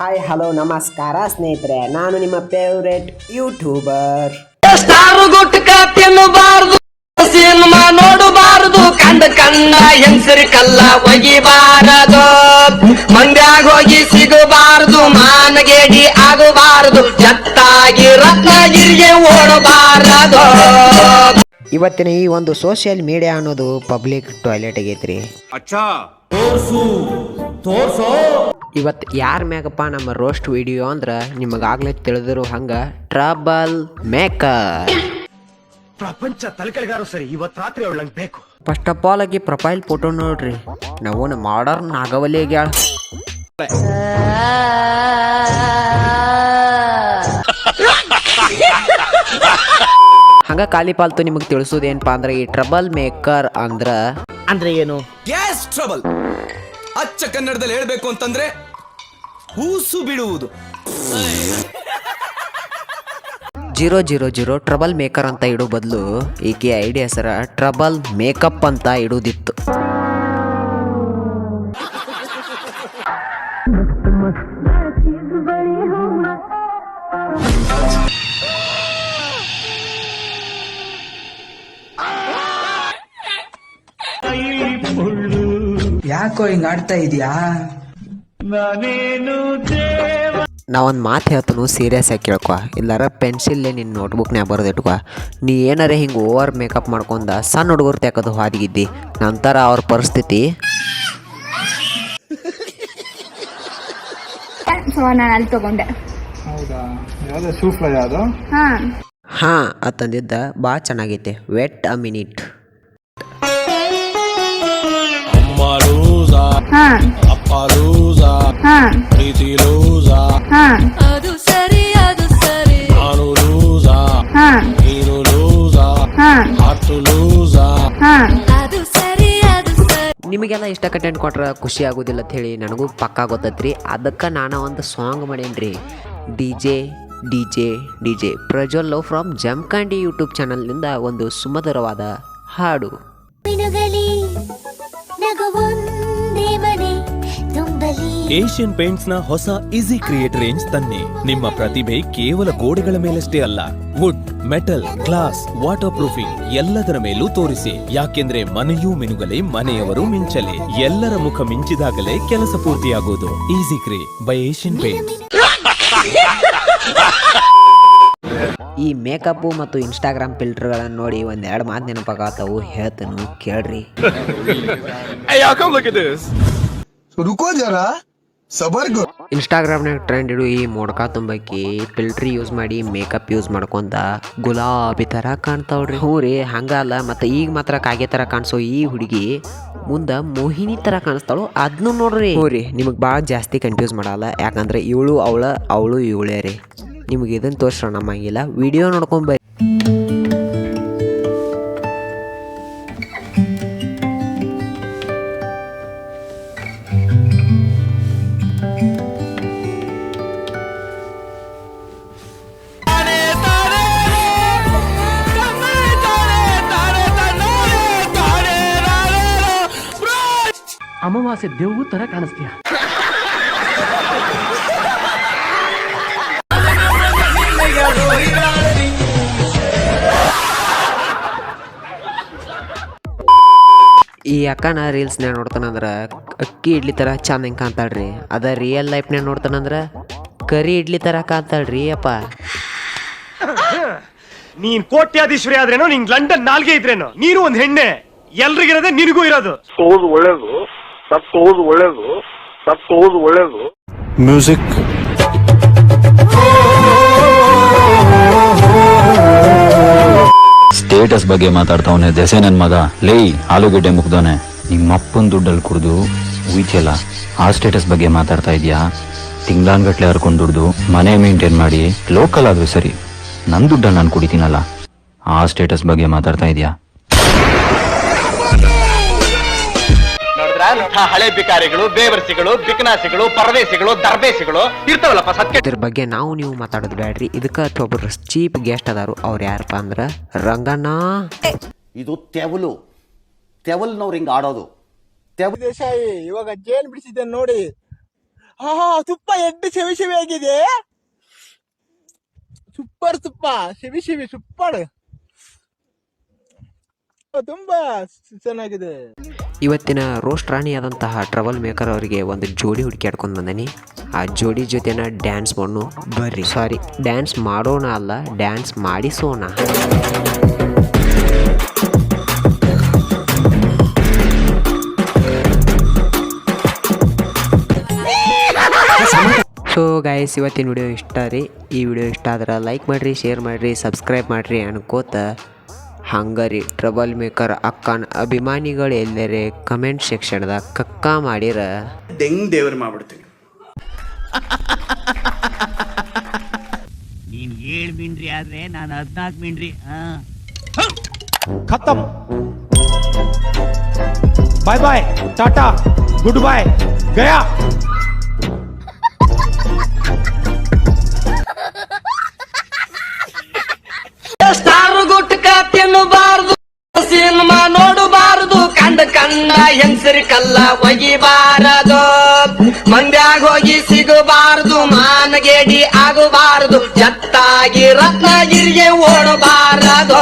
Hi hello ನಮಸ್ಕಾರ ಸ್ನೇಹಿತರೆ. ನಾನು ನಿಮ್ಮ ಫೇವ್ರೆಟ್ ಯೂಟ್ಯೂಬರ್ ಸ್ಟಾರ್ ಗುಟ್ಕ ತಿನ್ನಬಾರದು ಸಿನಿಮಾ ನೋಡಬಾರದು ಕಂಡ ಕಂಡ ಹೆಂಗಸರಿ ಕಲ್ಲ ಒಗಿಬಾರದು. ಮಂಡ್ಯಾಗ ಹೋಗಿ ಸಿಗಬಾರದು ಮಾನಗೇಡಿ ಆಗಬಾರದು. ಜತ್ತಾಗಿ ರತ್ನಗಿರಿಗೆ ಓಡಬಾರದು. ಇವತ್ತಿನ ಈ ಒಂದು ಸೋಷಿಯಲ್ ಮೀಡಿಯಾ ಅನ್ನೋದು ಪಬ್ಲಿಕ್ ಟಾಯ್ಲೆಟ್ ಆಗೈತ್ರಿ ತೋರ್ಸೋ. ಇವತ್ತು ಯಾರ ಮ್ಯಾಗಪ್ಪ ನಮ್ಮ ರೋಸ್ಟ್ ವಿಡಿಯೋ ಅಂದ್ರೆ ನಿಮಗಾಗ್ಲೇ ತಿಳಿದಿರೋ ಹಂಗ ಟ್ರಬಲ್ ಮೇಕರ್ ಪ್ರಪಂಚ ತಲೆಕೆಳಗಾರು ಸರಿ ಇವತ್ ರಾತ್ರಿ ಬೇಕು. ಫಸ್ಟ್ ಆಫ್ ಆಲ್ ಆಗಿ ಪ್ರೊಫೈಲ್ ಫೋಟೋ ನೋಡ್ರಿ. ನಾವು ಮಾಡರ್ನ್ ಆಗವಲ್ಲಿ ಆಗ್ಯಾಳ. ಹಂಗ ಖಾಲಿ ಪಾಲ್ತು ನಿಮಗೆ ತಿಳಿಸೋದೇನಪ್ಪ ಅಂದ್ರೆ ಈ ಟ್ರಬಲ್ ಮೇಕರ್ ಅಂದ್ರ ಅಂದ್ರೆ ಏನು? ಗ್ಯಾಸ್ ಟ್ರಬಲ್ ಅಚ್ಚ ಕನ್ನಡದಲ್ಲಿ ಹೇಳ್ಬೇಕು ಅಂತಂದ್ರೆ ಹೂಸು ಬಿಡುವುದು zero zero zero trouble maker ಅಂತ ಇಡೋ ಬದಲು ಈಕೆ ಐಡಿಯಾ ಹೆಸರ ಟ್ರಬಲ್ ಮೇಕಪ್ ಅಂತ ಇಡುದಿತ್ತು ಯಾಕೋ ಹಿಂಗ್ ಆಡ್ತಾ ಇದೀಯಾ? ನಾವೊಂದು ಮಾತು ಹೇಳ್ತಾನು ಸೀರಿಯಸ್ ಆಗಿ ಕೇಳ್ಕೊ. ಇಲ್ಲಾರ ಪೆನ್ಸಿಲ್ಲೇ ನಿನ್ನ ನೋಟ್ಬುಕ್ನ್ಯಾಗ ಇಟ್ಕೊ. ನೀ ಏನಾರ ಹಿಂಗೆ ಓವರ್ ಮೇಕಪ್ ಮಾಡ್ಕೊಂಡ ಸಣ್ಣ ಹುಡುಗರು ತೆಕೋದು ಹಾದಿಗಿದ್ದಿ. ನಂತರ ಅವ್ರ ಪರಿಸ್ಥಿತಿ? ಸೊ ನಾನು ಅಲ್ಲಿ ತಗೊಂಡೆ. ಹೌದಾ? ಯಾವ್ದು ಸೂಫ್ಲ ಯಾವುದು? ಹಾ. ಹಾಂ ಅತ್ತಂದಿದ್ದ ಭಾಳ ಚೆನ್ನಾಗೈತೆ. ವೆಟ್ ಅ ಮಿನಿಟ್ ಹಾ. ಪ್ರೀತಿ ಹಾ. ಅದು ಸರಿ ಅದು ಸರಿ. ಹಾ. ಹಾ. ಹಾ. ಅದು ಸರಿ ಅದು ಸರಿ. ನಿಮಗೆಲ್ಲ ಇಷ್ಟ ಕಂಟೆಂಟ್ ಕೊಟ್ರೆ ಖುಷಿ ಆಗೋದಿಲ್ಲ ಅಂತ ಹೇಳಿ ನನಗೂ ಪಕ್ಕಾ ಗೊತ್ತೈತ್ರಿ. ಅದಕ್ಕೆ ನಾನು ಒಂದು ಸಾಂಗ್ ಮಾಡೇನ್ರಿ. D J D J D J. Prajwal love from Jamkhandi YouTube ಚಾನಲ್ನಿಂದ ಒಂದು ಸುಮಧುರವಾದ ಹಾಡು. ಮನೆ ತುಂಬಲಿ. ಏಷ್ಯನ್ ಪೇಂಟ್ಸ್ನ ಹೊಸ ಈಸಿ ಕ್ರಿಯೇಟ್ ರೇಂಜ್ ತನ್ನಿ. ನಿಮ್ಮ ಪ್ರತಿಭೆ ಕೇವಲ ಗೋಡೆಗಳ ಮೇಲಷ್ಟೇ ಅಲ್ಲ. Wood metal glass waterproofing ಎಲ್ಲದರ ಮೇಲೂ ತೋರಿಸಿ. ಯಾಕೆಂದ್ರೆ ಮನೆಯೂ ಮಿನುಗಲಿ ಮನೆಯವರು ಮಿಂಚಲಿ. ಎಲ್ಲರ ಮುಖ ಮಿಂಚಿದಾಗಲೇ ಕೆಲಸ ಪೂರ್ತಿಯಾಗುವುದು easy create by Asian paint ಈ ಮೇಕಪ್ಪು ಮತ್ತು ಇನ್ಸ್ಟಾಗ್ರಾಮ್ ಫಿಲ್ಟರ್ಗಳನ್ನು ನೋಡಿ ಒಂದೆರಡು ಮಾತು ನೆನಪಾಗತ್ತವು ಹೇಳ್ತನು ಕೇಳ್ರಿ. ಇನ್ಸ್ಟಾಗ್ರಾಮ್ನಾಗ ಟ್ರೆಂಡ್ ಇಡು ಈ ಮೊಡ್ಕ ತುಂಬಕ್ಕಿ ಫಿಲ್ಟ್ರ್ ಯೂಸ್ ಮಾಡಿ ಮೇಕಪ್ ಯೂಸ್ ಮಾಡ್ಕೊಂತ ಗುಲಾಬಿ ಥರ ಕಾಣ್ತಾವ್ರಿ. ಹ್ಞೂ ರೀ ಹಂಗಲ್ಲ ಮತ್ತು ಈಗ ಮಾತ್ರ ಕಾಗೆ ಥರ ಕಾಣಿಸೋ ಈ ಹುಡುಗಿ ಮುಂದೆ ಮೋಹಿನಿ ಥರ ಕಾಣಿಸ್ತಾಳು ಅದನ್ನು ನೋಡ್ರಿ. ಹ್ಞೂ ರೀ ನಿಮಗೆ ಭಾಳ ಜಾಸ್ತಿ ಕನ್ಫ್ಯೂಸ್ ಮಾಡಲ್ಲ. ಯಾಕಂದ್ರೆ ಇವಳು ಅವಳ ಅವಳು ಇವಳೇ ರೀ. ನಿಮಗೆ ಇದನ್ನು ತೋರಿಸೋಣ ನಮ್ಮಂಗಿಲ್ಲ ವಿಡಿಯೋ ನೋಡ್ಕೊಂಬ ಅಮಾವಾಸ್ಯೆ ದೇವು ತರ ಕಾಣಿಸ್ತೀಯ? ಈ ಅಕ್ಕನ ರೀಲ್ಸ್ನ್ಯಾಗ ನೋಡ್ತಾನಂದ್ರೆ ಅಕ್ಕಿ ಇಡ್ಲಿ ಥರ ಚಂದ ಹೆಂಗ್ ಕಾಣ್ತಾಳ್ರಿ. ಅದ ರಿಯಲ್ ಲೈಫ್ನ್ಯಾಗ ನೋಡ್ತಾನಂದ್ರೆ ಕರಿ ಇಡ್ಲಿ ಥರ ಕಾಣ್ತಾಳ್ರಿ ಅಪ್ಪ. ನೀನ್ ಕೋಟ್ಯಾಧೀಶ್ವರಿ ಆದ್ರೇನೋ ನಿಂಗ್ ಲಂಡನ್ ನಾಲ್ಗೆ ಇದ್ರೇನೋ ನೀನು ಒಂದ್ ಹೆಣ್ಣೆ. ಎಲ್ರಿಗಿರೋದೇ ನಿನಗೂ ಇರೋದು. ಸೋದು ಒಳ್ಳೇದು ಸತ್ತೋದು ಒಳ್ಳೇದು ಸತ್ತೋದು ಒಳ್ಳೇದು. ಮ್ಯೂಸಿಕ್ ಸ್ಟೇಟಸ್ ಬಗ್ಗೆ ಮಾತಾಡ್ತಾವನೆ ದೆಸೆ ನನ್ ಮಗ. ಲೇ ಆಲೂಗೆಡ್ಡೆ ಮುಗ್ದವನೆ. ನಿಮ್ಮಪ್ಪನ್ ದುಡ್ಡಲ್ಲಿ ಕುಡ್ದು ಉಯ್ತಿಯಲ್ಲ, ಆ ಸ್ಟೇಟಸ್ ಬಗ್ಗೆ ಮಾತಾಡ್ತಾ ಇದೆಯಾ? ತಿಂಗ್ಳಾನ್ಗಟ್ಲೆ ಹರ್ಕೊಂಡು ದುಡ್ದು ಮನೆ ಮೇಂಟೈನ್ ಮಾಡಿ ಲೋಕಲ್ ಆದ್ರೂ ಸರಿ, ನನ್ ದುಡ್ಡ ನಾನು ಕುಡಿತೀನಲ್ಲ. ಆ ಸ್ಟೇಟಸ್ ಬಗ್ಗೆ ಮಾತಾಡ್ತಾ ಇದೀಯಾ? ಅಂಥ ಹಳೆ ಬಿಕಾರಿಗಳು ಬೇವರ್ಸಿಗಳು ಬಿಕನಾಸಿಗಳು ಪರದೇಸಿಗಳು ದರ್ಬೇಸಿಗಳು ಇರ್ತಾವಲ್ಲಪ್ಪ ಸತ್ಯ ಇದ್ರ ಬಗ್ಗೆ ನಾವು ನೀವು ಮಾತಾಡೋದು ಬೇಡ್ರಿ. ಇದಕ್ಕೆ ಒಬ್ಬರು ಚೀಪ್ ಗೆಸ್ಟ್ ಅದಾರು. ಅವ್ರು ಯಾರಪ್ಪ ಅಂದ್ರೆ ರಂಗಣ್ಣ. ಇದು ತೆವಲು. ತೆವಲ್ನವ್ರು ಹಿಂಗೆ ಆಡೋದು. ದೇಶಾಯಿ ಇವಾಗ ಜೇನ್ ಬಿಡಿಸಿದ್ದೆ ನೋಡಿ. ತುಪ್ಪ ಎಡ್ಡು ಸೆವಿ ಸೆವಿ ಆಗಿದೆ. ಸೂಪರ್ ತುಪ್ಪ ಶಿವಿ ಸೆವಿ ಸೂಪರ್. ತುಂಬಾ ಚೆನ್ನಾಗಿದೆ. ಇವತ್ತಿನ ರೋಸ್ಟ್ ರಾಣಿಯಾದಂತಹ ಟ್ರಬಲ್ ಮೇಕರ್ ಅವರಿಗೆ ಒಂದು ಜೋಡಿ ಹುಡುಕ್ಯಾಡ್ಕೊಂಡು ಬಂದನಿ. ಆ ಜೋಡಿ ಜೊತೆನ ಡ್ಯಾನ್ಸ್ ಮಾಡೋಣ ಬರ್ರಿ. ಸಾರಿ ಡ್ಯಾನ್ಸ್ ಮಾಡೋಣ ಅಲ್ಲ ಡ್ಯಾನ್ಸ್ ಮಾಡಿಸೋಣ. ಸೊ ಗಾಯಸ್ ಇವತ್ತಿನ ವಿಡಿಯೋ ಇಷ್ಟ ರೀ. ಈ ವಿಡಿಯೋ ಇಷ್ಟ ಆದ್ರೆ ಲೈಕ್ ಮಾಡಿರಿ ಶೇರ್ ಮಾಡಿರಿ ಸಬ್ಸ್ಕ್ರೈಬ್ ಮಾಡಿರಿ ಅನ್ಕೋತ. ಹಂಗರಿ ಟ್ರಬಲ್ ಮೇಕರ್ ಅಕ್ಕನ ಅಭಿಮಾನಿಗಳು ಎಲ್ಲರೇ ಕಮೆಂಟ್ ಸೆಕ್ಷನ್ದಾಗ ಕಕ್ಕ ಮಾಡಿರ. ದೆಂಗ್ ದೇವ್ರ ಮಾಡ್ಬಿಡ್ತೀನಿ. ನೀನ್ ಏಳು ಮೀನ್ರಿ ಆದ್ರೆ ನಾನು ಹದಿನಾಲ್ಕು ಮೀನ್ರಿ ಖತಮ್. Bye bye tata goodbye ಗಯಾ ಹೆಂಗಸರಿ ಕಲ್ಲ ಒಗಿಬಾರದು ಮಂದ್ಯಾಗ ಹೋಗಿ ಸಿಗಬಾರದು ಮಾನಗೇಡಿ ಆಗಬಾರದು. ಜತ್ತಾಗಿ ರತ್ನಗಿರಿಗೆ ಓಡಬಾರದು.